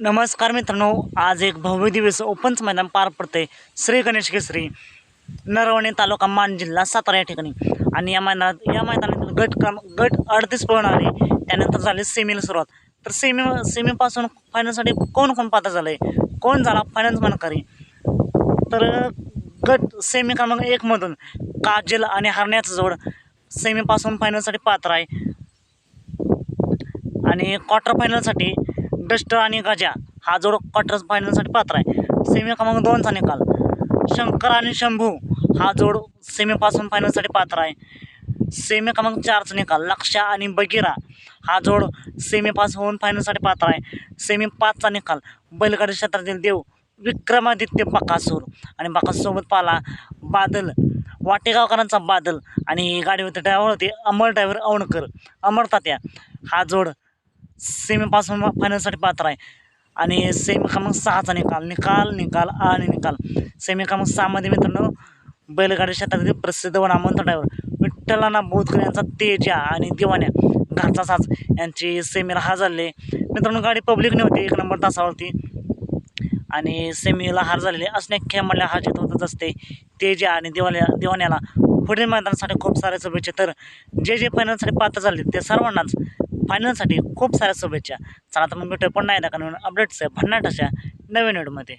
नमस्कार मित्रांनो आज एक भव्य दिवस ओपनच मैदान पार पडतंय. श्री गणेश केसरी नरवणे तालुका मान जिल्हा सातारा या ठिकाणी. आणि या मैदानात या मैदानातील गट क्रम गट अडतीस पळून आले त्यानंतर झाले सेमीला सुरुवात. तर सेमी सेमीपासून फायनलसाठी कोण कोण पात्र झालं आहे कोण झाला फायनल्स मनकारी? तर गट सेमी क्रमांक एकमधून काजल आणि हरण्याचं जोड सेमीपासून फायनलसाठी पात्र आहे. आणि क्वार्टर फायनलसाठी डस्ट आणि गजा. हा जोड क्वार्टर फायनलसाठी पात्र आहे. सेमी क्रमांक दोनचा निकाल. शंकर आणि शंभू हा जोड सेमीपासून फायनलसाठी पात्र आहे. सेमी क्रमांक चारचा निकाल. लक्षा आणि बगिरा हा जोड सेमीपासून फायनलसाठी पात्र आहे. सेमी पाचचा निकाल. बैलगाडी क्षेत्रातील देव विक्रमादित्य बकासूर आणि बकासूरसोबत पाला बादल. वाटेगावकरांचा बादल आणि गाडी होते ड्रायव्हर होते अमर ड्रायव्हर औणकर अमर तात्या हा जोड सेमीपासून फायनलसाठी पात्र आहे. आणि सेमी क्रमांक सहाचा निकाल. निकाल निकाल आणि निकाल. सेमी क्रमांक सहामध्ये मित्रांनो बैलगाडी क्षेत्रातील प्रसिद्ध व वनामंत ड्रायव्हर विठ्ठलाना बोधकर यांचा तेजा आणि दिवाण्या घरचा साज यांची सेमीला हार झाले मित्रांनो गाडी पब्लिक नव्हती एक नंबर तासावरती. आणि सेमीला हार झालेले खेळ म्हणल्या हार जीत होतच असते. तेजा आणि दिवाल्या दिवाण्याला पुढील मैदानासाठी खूप सारे शुभेच्छा. तर जे जे फायनलसाठी पात्र झाले ते सर्वांनाच फायनलसाठी खूप साऱ्या शुभेच्छा. चला तर मग भेटूया पुन्हा एकदा कारण अपडेट्स भन्नाट अशा नवीन व्हिडिओमध्ये.